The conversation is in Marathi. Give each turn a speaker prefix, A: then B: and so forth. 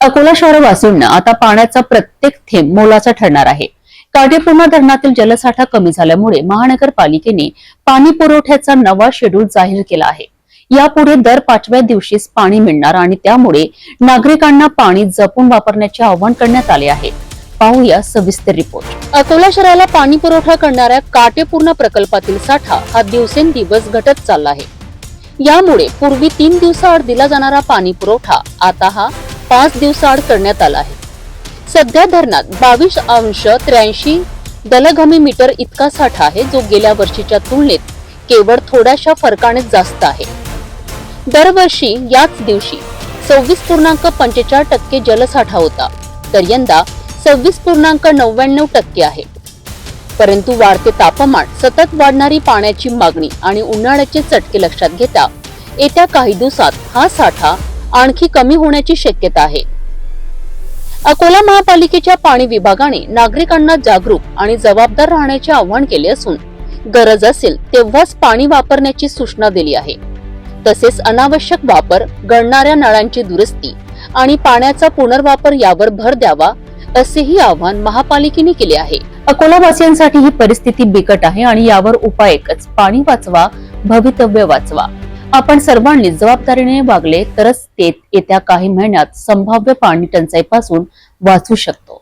A: अकोला शहरवासींना आता पाण्याचा प्रत्येक थेंब मोलाचा ठरणार आहे. काटेपूर्णा धरणातील जलसाठा कमी झाल्यामुळे महानगरपालिकेने पाणी पुरवठ्याचा नवा शेड्यूल जाहीर केला आहे. यापुढे दर पाचव्या दिवशीच पाणी मिळणार आणि त्यामुळे नागरिकांना पाणी जपून वापरण्याचे आवाहन करण्यात आले आहे. पाहूया सविस्तर रिपोर्ट अकोला शहराला पाणी पुरवठा करणाऱ्या काटेपूर्णा प्रकल्पातील साठा हा दिवसेंदिवस घटत चालला आहे. यामुळे पूर्वी तीन दिवसाआड दिला जाणारा पाणी पुरवठा आता हा पाच दिवसाआड करण्यात आला आहे. सध्या धरणात बावीस अंश त्र्याऐंशी दलघमी मीटर इतका साठा आहे जो गेल्या वर्षीच्या तुलनेत केवळ थोड्याशा फरकाने जास्त आहे. दरवर्षी याच दिवशी सव्वीस पूर्णांक पंचेचाळ टक्के जलसाठा होता. तर यंदा सव्वीस पूर्णांक नव्याण्णव टक्के आहे. परंतु वाढते तापमान सतत वाढणारी पाण्याची मागणी आणि उन्हाळ्याचे चटके लक्षात घेता येत्या काही दिवसात हा साठा आणखी कमी होण्याची शक्यता आहे. अकोला महापालिकेच्या पाणी विभागाने नागरिकांना जागरूक आणि जबाबदार राहण्याचे आवाहन केले असून गरज असेल तेव्हाच पाणी वापरण्याची सूचना दिली आहे. तसेच अनावश्यक वापर गळणाऱ्या नळांची दुरुस्ती आणि पाण्याचा पुनर्वापर यावर भर द्यावा असेही आवाहन महापालिकेने केले आहे. अकोलावासियांसाठी ही परिस्थिती बिकट आहे आणि यावर उपाय एकच पाणी वाचवा भवितव्य वाचवा. आपण सर्वांनी जबाबदारीने वागले तरच ते येत्या काही महिन्यात संभाव्य पाणी टंचाईपासून वाचू शकतो.